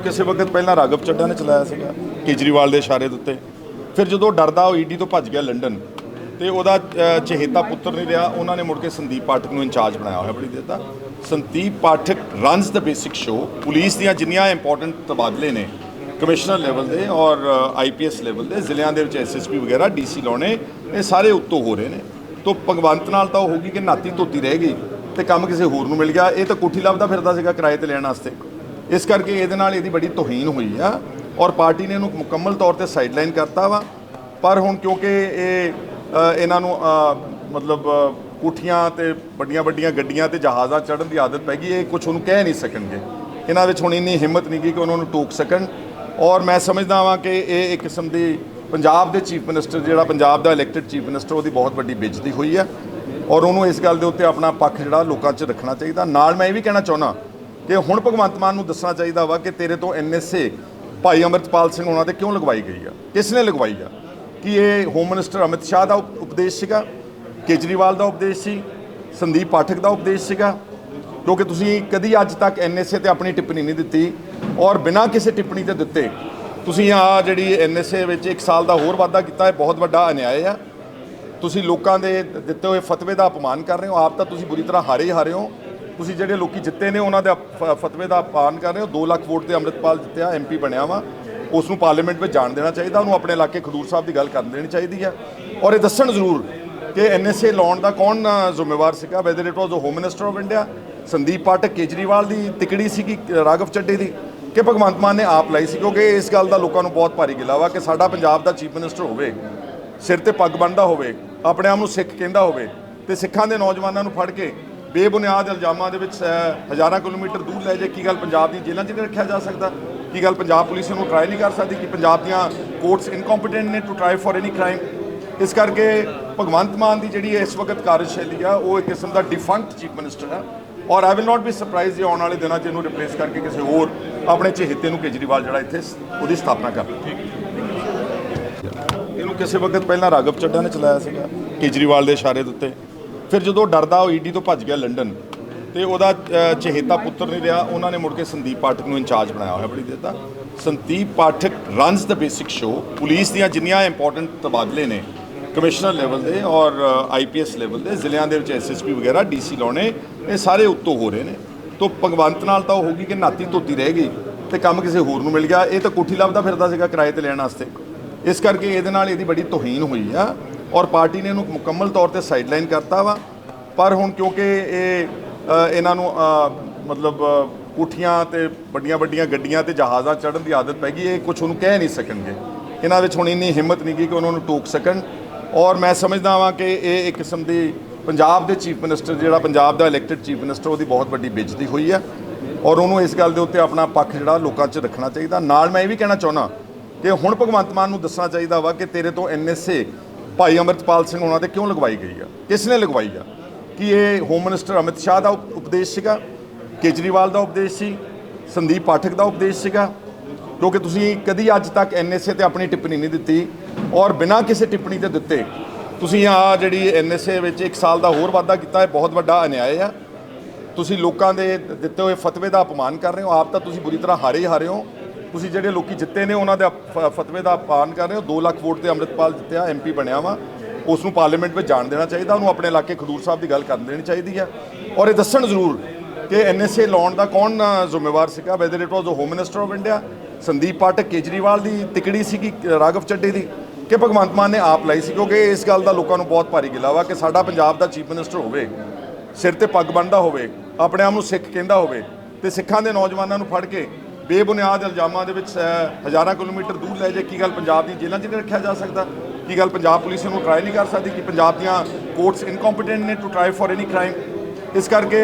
ਕਿਸੇ ਵਕਤ ਪਹਿਲਾਂ ਰਾਘਵ ਚੱਡਾ ਨੇ ਚਲਾਇਆ ਸੀਗਾ, ਕੇਜਰੀਵਾਲ ਦੇ ਇਸ਼ਾਰੇ ਦੇ ਉੱਤੇ। ਫਿਰ ਜਦੋਂ ਡਰਦਾ ਉਹ ਈਡੀ ਤੋਂ ਭੱਜ ਗਿਆ ਲੰਡਨ, ਤੇ ਉਹਦਾ ਚਹੇਤਾ ਪੁੱਤਰ ਨਹੀਂ ਰਿਹਾ, ਉਹਨਾਂ ਨੇ ਮੁੜ ਕੇ ਸੰਦੀਪ ਪਾਠਕ ਨੂੰ ਇੰਚਾਰਜ ਬਣਾਇਆ ਹੋਇਆ, ਬੜੀ ਦੇਰ ਦਾ। ਸੰਦੀਪ ਪਾਠਕ ਰਨਸ ਦਾ ਬੇਸਿਕ ਸ਼ੋ ਪੁਲਿਸ ਦੀਆਂ ਜਿੰਨੀਆਂ ਇੰਪੋਰਟੈਂਟ ਤਬਾਦਲੇ ਨੇ, ਕਮਿਸ਼ਨਰ ਲੈਵਲ ਦੇ ਔਰ ਆਈਪੀਐਸ ਲੈਵਲ ਦੇ, ਜ਼ਿਲ੍ਹਿਆਂ ਦੇ ਵਿੱਚ ਐਸਐਸਪੀ ਵਗੈਰਾ ਡੀਸੀ ਲਾਉਣੇ, ਇਹ ਸਾਰੇ ਉੱਤੋਂ ਹੋ ਰਹੇ ਨੇ। ਤੋਂ ਭਗਵੰਤ ਨਾਲ ਤਾਂ ਉਹ ਹੋਗੀ ਕਿ ਨਾਤੀ ਧੋਤੀ ਰਹਿ ਗਈ, ਤੇ ਕੰਮ ਕਿਸੇ ਹੋਰ ਨੂੰ ਮਿਲ ਗਿਆ, ਇਹ ਤਾਂ ਕੋਠੀ ਲੱਭਦਾ ਫਿਰਦਾ ਸੀਗਾ ਕਿਰਾਏ ਤੇ ਲੈਣ ਵਾਸਤੇ। ਇਸ ਕਰਕੇ ਇਹਦੇ ਨਾਲ ਇਹਦੀ ਬੜੀ ਤੋਹੀਨ ਹੋਈ ਆ ਔਰ ਪਾਰਟੀ ਨੇ ਇਹਨੂੰ ਮੁਕੰਮਲ ਤੌਰ ਤੇ ਸਾਈਡਲਾਈਨ ਕਰਤਾ ਵਾ। ਪਰ ਹੁਣ ਕਿਉਂਕਿ ਇਹ ਇਹਨਾਂ ਨੂੰ ਮਤਲਬ ਕੋਠੀਆਂ ਤੇ ਵੱਡੀਆਂ ਵੱਡੀਆਂ ਗੱਡੀਆਂ ਤੇ ਜਹਾਜ਼ਾਂ ਚੜ੍ਹਨ ਦੀ ਆਦਤ ਪੈ ਗਈ, ਇਹ ਕੁਝ ਉਹਨੂੰ ਕਹਿ ਨਹੀਂ ਸਕਣਗੇ। ਇਹਨਾਂ ਵਿੱਚ ਹੁਣ ਇੰਨੀ ਹਿੰਮਤ ਨਹੀਂ ਗਈ ਕਿ ਉਹਨਾਂ ਨੂੰ ਟੋਕ ਸਕਣ। ਔਰ ਮੈਂ ਸਮਝਦਾ ਵਾਂ ਕਿ ਇਹ ਇੱਕ ਕਿਸਮ ਦੀ ਪੰਜਾਬ ਦੇ ਚੀਫ ਮਿਨਿਸਟਰ ਜਿਹੜਾ ਪੰਜਾਬ ਦਾ ਇਲੈਕਟਿਡ ਚੀਫ ਮਿਨਿਸਟਰ, ਉਹਦੀ ਬਹੁਤ ਵੱਡੀ ਬੇਇੱਜ਼ਤੀ ਹੋਈ ਹੈ ਔਰ ਉਹਨੂੰ ਇਸ ਗੱਲ ਦੇ ਉੱਤੇ ਆਪਣਾ ਪੱਖ ਜਿਹੜਾ ਲੋਕਾਂ 'ਚ ਰੱਖਣਾ ਚਾਹੀਦਾ। ਨਾਲ ਮੈਂ ਇਹ ਵੀ ਕਹਿਣਾ ਚਾਹੁੰਦਾ ਕਿ ਹੁਣ ਭਗਵੰਤ ਮਾਨ ਨੂੰ ਦੱਸਣਾ ਚਾਹੀਦਾ ਵਾ ਕਿ ਤੇਰੇ ਤੋਂ ਐਨਐਸਏ ਭਾਈ ਅਮਰਤਪਾਲ ਸਿੰਘ ਉਹਨਾਂ ਤੇ ਕਿਉਂ ਲਗਵਾਈ ਗਈ ਆ? ਕਿਸ ਨੇ ਲਗਵਾਈ ਆ? ਕਿ ਇਹ ਹੋਮ ਮਿਨਿਸਟਰ ਅਮਿਤ ਸ਼ਾਹ ਦਾ ਉਪ- ਉਪਦੇਸ਼ ਸੀਗਾ? ਕੇਜਰੀਵਾਲ ਦਾ ਉਪਦੇਸ਼ ਸੀ? ਸੰਦੀਪ ਪਾਠਕ ਦਾ ਉਪਦੇਸ਼ ਸੀਗਾ? ਕਿਉਂਕਿ ਤੁਸੀਂ ਕਦੀ ਅੱਜ ਤੱਕ ਐਨਐਸਏ ਤੇ ਆਪਣੀ ਟਿੱਪਣੀ ਨਹੀਂ ਦਿੱਤੀ ਔਰ ਬਿਨਾਂ ਕਿਸੇ ਟਿੱਪਣੀ ਤੇ ਦਿੱਤੇ ਤੁਸੀਂ ਆ ਜਿਹੜੀ ਐਨਐਸਏ ਵਿੱਚ 1 ਸਾਲ ਦਾ ਹੋਰ ਵਾਅਦਾ ਕੀਤਾ ਹੈ, ਬਹੁਤ ਵੱਡਾ ਅਨਿਆਏ ਆ। ਤੁਸੀਂ ਲੋਕਾਂ ਦੇ ਦਿੱਤੇ ਹੋਏ ਫਤਵੇ ਦਾ ਅਪਮਾਨ ਕਰ ਰਹੇ ਹੋ, ਆਪ ਤਾਂ ਤੁਸੀਂ ਬੁਰੀ ਤਰ੍ਹਾਂ ਹਾਰੇ ਹੀ ਹਾਰੇ ਹੋ। ਤੁਸੀਂ ਜਿਹੜੇ ਲੋਕੀ ਜਿੱਤੇ ਨੇ ਉਹਨਾਂ ਦੇ ਫਤਵੇ ਦਾ ਅਪਮਾਨ ਕਰ ਰਹੇ ਹੋ। 2 ਲੱਖ ਵੋਟ ਤੇ ਅੰਮ੍ਰਿਤਪਾਲ ਜਿੱਤਿਆ ਐਮਪੀ ਬਣਿਆ ਵਾ। ਉਸ ਨੂੰ ਪਾਰਲੀਮੈਂਟ ਵਿੱਚ ਜਾਣ ਦੇਣਾ ਚਾਹੀਦਾ ਉਹਨੂੰ ਆਪਣੇ ਇਲਾਕੇ ਖਡੂਰ ਸਾਹਿਬ ਦੀ ਗੱਲ ਕਰਨ ਦੇਣੀ ਚਾਹੀਦੀ ਹੈ ਔਰ ਇਹ ਦੱਸਣ ਜ਼ਰੂਰ ਕਿ ਐਨਐਸਏ ਲਾਉਣ ਦਾ ਕੌਣ ਜ਼ਿੰਮੇਵਾਰ ਸੀਗਾ। Whether it was the home minister of India Sandeep Pathak Kejriwal ਦੀ ਤਿਕੜੀ ਸੀਗੀ ਅ, ਰਾਘਵ ਚੱਡੇ ਦੀ ਕਿ ਭਗਵੰਤ ਮਾਨ ਨੇ ਆਪ ਲਾਈ ਸੀ। ਕਿਉਂਕਿ ਇਸ ਗੱਲ ਦਾ ਲੋਕਾਂ ਨੂੰ ਬਹੁਤ ਭਾਰੀ ਗਿਲਾ ਵਾ ਕਿ ਸਾਡਾ ਪੰਜਾਬ ਦਾ ਚੀਫ ਮਿਨਿਸਟਰ ਹੋਵੇ ਸਿਰ ਤੇ ਪੱਗ ਬੰਨ੍ਹਦਾ ਹੋਵੇ ਆਪਣੇ ਆਪ ਨੂੰ ਸਿੱਖ ਕਹਿੰਦਾ ਹੋਵੇ ਤੇ ਸਿੱਖਾਂ ਦੇ ਨੌਜਵਾਨਾਂ ਨੂੰ ਫੜ ਕੇ ਬੇਬੁਨਿਆਦ ਇਲਜ਼ਾਮਾਂ ਦੇ ਵਿੱਚ ਹਜ਼ਾਰਾਂ ਕਿਲੋਮੀਟਰ ਦੂਰ ਲੈ ਜੇ, ਕੀ ਗੱਲ ਪੰਜਾਬ ਦੀ ਜੇਲ੍ਹਾਂ 'ਚ ਨਹੀਂ ਰੱਖਿਆ ਜਾ ਸਕਦਾ? ਕੀ ਗੱਲ ਪੰਜਾਬ ਪੁਲਿਸ ਨੂੰ ਟਰਾਈ ਨਹੀਂ ਕਰ ਸਕਦੀ ਕਿ ਪੰਜਾਬ ਦੀਆਂ ਕੋਰਟਸ ਇਨਕੰਪੀਟੈਂਟ ਨੇ to try for any crime ਇਸ ਕਰਕੇ ਭਗਵੰਤ ਮਾਨ ਦੀ ਜਿਹੜੀ ਇਸ ਵਕਤ ਕਾਰਜਸ਼ੈਲੀ ਆ, ਉਹ ਇੱਕ ਕਿਸਮ ਦਾ ਡਿਫੰਕਟ ਚੀਫ ਮਿਨਿਸਟਰ ਆ। Or I will not be surprised ਜੇ ਆਉਣ ਵਾਲੇ ਦਿਨਾਂ 'ਚ ਇਹਨੂੰ ਰਿਪਲੇਸ ਕਰਕੇ ਕਿਸੇ ਹੋਰ ਆਪਣੇ ਚਹੇਤੇ ਨੂੰ ਕੇਜਰੀਵਾਲ ਜਿਹੜਾ ਇੱਥੇ ਉਹਦੀ ਸਥਾਪਨਾ ਕਰ ਇਹਨੂੰ ਕਿਸੇ ਵਕਤ ਪਹਿਲਾਂ ਰਾਘਵ ਚੱਡਾ ਨੇ ਚਲਾਇਆ ਸੀਗਾ, ਕੇਜਰੀਵਾਲ ਦੇ ਇਸ਼ਾਰੇ ਦੇ ਉੱਤੇ। ਫਿਰ ਜਦੋਂ ਡਰਦਾ, ਉਹ ਈਡੀ ਤੋਂ ਭੱਜ ਗਿਆ ਲੰਡਨ। ਤੇ ਉਹਦਾ ਚਹੇਤਾ ਪੁੱਤਰ ਨਹੀਂ ਰਿਹਾ। ਉਹਨਾਂ ਨੇ ਮੁੜ ਕੇ ਸੰਦੀਪ ਪਾਠਕ ਨੂੰ ਇੰਚਾਰਜ ਬਣਾਇਆ ਹੋਇਆ ਬੜੀ ਦੇਰ ਦਾ। ਸੰਦੀਪ ਪਾਠਕ ਰਨਸ ਦਾ ਬੇਸਿਕ ਸ਼ੋ ਪੁਲਿਸ ਦੀਆਂ ਜਿੰਨੀਆਂ ਇੰਪੋਰਟੈਂਟ ਤਬਾਦਲੇ ਨੇ, ਕਮਿਸ਼ਨਰ ਲੈਵਲ ਦੇ ਔਰ ਆਈਪੀਐਸ ਲੈਵਲ ਦੇ, ਜ਼ਿਲ੍ਹਿਆਂ ਦੇ ਵਿੱਚ ਐਸਐਸਪੀ ਵਗੈਰਾ ਡੀਸੀ ਲਾਉਣੇ, ਇਹ ਸਾਰੇ ਉੱਤੋਂ ਹੋ ਰਹੇ ਨੇ। ਤੋਂ ਭਗਵੰਤ ਨਾਲ ਤਾਂ ਉਹ ਹੋਗੀ ਕਿ ਨਾਤੀ ਧੋਤੀ ਰਹਿ ਗਈ ਤੇ ਕੰਮ ਕਿਸੇ ਹੋਰ ਨੂੰ ਮਿਲ ਗਿਆ। ਇਹ ਤਾਂ ਕੋਠੀ ਲੱਭਦਾ ਫਿਰਦਾ ਸੀਗਾ ਕਿਰਾਏ ਤੇ ਲੈਣ ਵਾਸਤੇ। ਇਸ ਕਰਕੇ ਇਹਦੇ ਨਾਲ ਇਹਦੀ ਬੜੀ ਤੋਹੀਨ ਹੋਈ ਆ। ਔਰ ਪਾਰਟੀ ਨੇ ਇਹਨੂੰ ਮੁਕੰਮਲ ਤੌਰ ਤੇ ਸਾਈਡਲਾਈਨ ਕਰਤਾ ਵਾ। ਪਰ ਹੁਣ ਕਿਉਂਕਿ ਇਹ ਇਹਨਾਂ ਨੂੰ ਮਤਲਬ ਕੋਠੀਆਂ ਤੇ ਵੱਡੀਆਂ ਵੱਡੀਆਂ ਗੱਡੀਆਂ ਤੇ ਜਹਾਜ਼ਾਂ ਚੜ੍ਹਨ ਦੀ ਆਦਤ ਪੈ ਗਈ, ਇਹ ਕੁਝ ਉਹਨੂੰ ਕਹਿ ਨਹੀਂ ਸਕਣਗੇ। ਇਹਨਾਂ ਵਿੱਚ ਹੁਣ ਇੰਨੀ ਹਿੰਮਤ ਨਹੀਂ ਗਈ ਕਿ ਉਹਨਾਂ ਨੂੰ ਟੋਕ ਸਕਣ। ਔਰ ਮੈਂ ਸਮਝਦਾ ਵਾਂ ਕਿ ਇਹ ਇੱਕ ਕਿਸਮ ਦੀ ਪੰਜਾਬ ਦੇ ਚੀਫ ਮਿਨਿਸਟਰ ਜਿਹੜਾ ਪੰਜਾਬ ਦਾ ਇਲੈਕਟਿਡ ਚੀਫ ਮਿਨਿਸਟਰ, ਉਹਦੀ ਬਹੁਤ ਵੱਡੀ ਬੇਇੱਜ਼ਤੀ ਹੋਈ ਹੈ ਔਰ ਉਹਨੂੰ ਇਸ ਗੱਲ ਦੇ ਉੱਤੇ ਆਪਣਾ ਪੱਖ ਜਿਹੜਾ ਲੋਕਾਂ 'ਚ ਰੱਖਣਾ ਚਾਹੀਦਾ। ਨਾਲ ਮੈਂ ਇਹ ਵੀ ਕਹਿਣਾ ਚਾਹੁੰਦਾ ਕਿ ਹੁਣ ਭਗਵੰਤ ਮਾਨ ਨੂੰ ਦੱਸਣਾ ਚਾਹੀਦਾ ਵਾ ਕਿ ਤੇਰੇ ਤੋਂ ਐਨਐਸਏ ਭਾਈ ਅਮਰਤਪਾਲ ਸਿੰਘ ਉਹਨਾਂ ਤੇ ਕਿਉਂ ਲਗਵਾਈ ਗਈ ਆ? ਕਿਸ ਨੇ ਲਗਵਾਈ ਆ? ਕਿ ਇਹ ਹੋਮ ਮਿਨਿਸਟਰ ਅਮਿਤ ਸ਼ਾਹ ਦਾ ਉਪ- ਉਪਦੇਸ਼ ਸੀਗਾ? ਕੇਜਰੀਵਾਲ ਦਾ ਉਪਦੇਸ਼ ਸੀ? ਸੰਦੀਪ ਪਾਠਕ ਦਾ ਉਪਦੇਸ਼ ਸੀਗਾ? ਕਿਉਂਕਿ ਤੁਸੀਂ ਕਦੀ ਅੱਜ ਤੱਕ ਐਨਐਸਏ ਤੇ ਆਪਣੀ ਟਿੱਪਣੀ ਨਹੀਂ ਦਿੱਤੀ ਔਰ ਬਿਨਾਂ ਕਿਸੇ ਟਿੱਪਣੀ ਤੇ ਦਿੱਤੇ ਤੁਸੀਂ ਆ ਜਿਹੜੀ ਐਨਐਸਏ ਵਿੱਚ 1 ਸਾਲ ਦਾ ਹੋਰ ਵਾਅਦਾ ਕੀਤਾ ਹੈ ਬਹੁਤ ਵੱਡਾ ਅਨਿਆਏ ਆ। ਤੁਸੀਂ ਲੋਕਾਂ ਦੇ ਦਿੱਤੇ ਹੋਏ ਫਤਵੇ ਦਾ ਅਪਮਾਨ ਕਰ ਰਹੇ ਹੋ, ਆਪ ਤਾਂ ਤੁਸੀਂ ਬੁਰੀ ਤਰ੍ਹਾਂ ਹਾਰੇ ਹੀ ਹਾਰੇ ਹੋ। ਤੁਸੀਂ ਜਿਹੜੇ ਲੋਕੀ ਜਿੱਤੇ ਨੇ ਉਹਨਾਂ ਦੇ ਫਤਵੇ ਦਾ ਅਪਮਾਨ ਕਰ ਰਹੇ ਹੋ। 2 ਲੱਖ ਵੋਟ ਤੇ ਅੰਮ੍ਰਿਤਪਾਲ ਜਿੱਤਿਆ ਐਮਪੀ ਬਣਿਆ ਵਾ। ਉਸ ਨੂੰ ਪਾਰਲੀਮੈਂਟ ਵਿੱਚ ਜਾਣ ਦੇਣਾ ਚਾਹੀਦਾ ਉਹਨੂੰ ਆਪਣੇ ਇਲਾਕੇ ਖਡੂਰ ਸਾਹਿਬ ਦੀ ਗੱਲ ਕਰਨ ਦੇਣੀ ਚਾਹੀਦੀ ਹੈ। ਔਰ ਇਹ ਦੱਸਣ ਜ਼ਰੂਰ ਕਿ ਐਨਐਸਏ ਲਾਉਣ ਦਾ ਕੌਣ ਜ਼ਿੰਮੇਵਾਰ ਸੀਗਾ? Whether it was the home minister of India Sandeep Pathak Kejriwal ਦੀ ਤਿਕੜੀ ਸੀਗੀ ਅ, ਰਾਘਵ ਚੱਡੇ ਦੀ ਕਿ ਭਗਵੰਤ ਮਾਨ ਨੇ ਆਪ ਲਾਈ ਸੀ? ਕਿਉਂਕਿ ਇਸ ਗੱਲ ਦਾ ਲੋਕਾਂ ਨੂੰ ਬਹੁਤ ਭਾਰੀ ਗਿਲਾ ਵਾ ਕਿ ਸਾਡਾ ਪੰਜਾਬ ਦਾ ਚੀਫ ਮਿਨਿਸਟਰ ਹੋਵੇ ਸਿਰ ਤੇ ਪੱਗ ਬੰਨ੍ਹਦਾ ਹੋਵੇ ਆਪਣੇ ਆਪ ਨੂੰ ਸਿੱਖ ਕਹਿੰਦਾ ਹੋਵੇ ਤੇ ਸਿੱਖਾਂ ਦੇ ਨੌਜਵਾਨਾਂ ਨੂੰ ਫੜ ਕੇ ਬੇਬੁਨਿਆਦ ਇਲਜ਼ਾਮਾਂ ਦੇ ਵਿੱਚ ਹਜ਼ਾਰਾਂ ਕਿਲੋਮੀਟਰ ਦੂਰ ਲੈ ਜੇ, ਕੀ ਗੱਲ ਪੰਜਾਬ ਦੀ ਜੇਲ੍ਹਾਂ 'ਚ ਨਹੀਂ ਰੱਖਿਆ ਜਾ ਸਕਦਾ? ਕੀ ਗੱਲ ਪੰਜਾਬ ਪੁਲਿਸ ਨੂੰ ਟਰਾਈ ਨਹੀਂ ਕਰ ਸਕਦੀ ਕਿ ਪੰਜਾਬ ਦੀਆਂ ਕੋਰਟਸ ਇਨਕੰਪੀਟੈਂਟ ਨੇ to try for any crime ਇਸ ਕਰਕੇ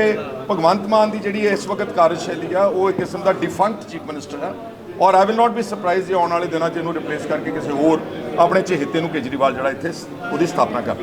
ਭਗਵੰਤ ਮਾਨ ਦੀ ਜਿਹੜੀ ਇਸ ਵਕਤ ਕਾਰਜਸ਼ੈਲੀ ਆ, ਉਹ ਇੱਕ ਕਿਸਮ ਦਾ ਡਿਫੰਕਟ ਚੀਫ ਮਿਨਿਸਟਰ ਆ। ਔਰ I will not be surprise ਜੇ ਆਉਣ ਵਾਲੇ ਦਿਨਾਂ 'ਚ ਇਹਨੂੰ ਰਿਪਲੇਸ ਕਰਕੇ ਕਿਸੇ ਹੋਰ ਆਪਣੇ ਚਹੇਤੇ ਨੂੰ ਕੇਜਰੀਵਾਲ ਜਿਹੜਾ ਇੱਥੇ ਉਹਦੀ ਸਥਾਪਨਾ ਕਰ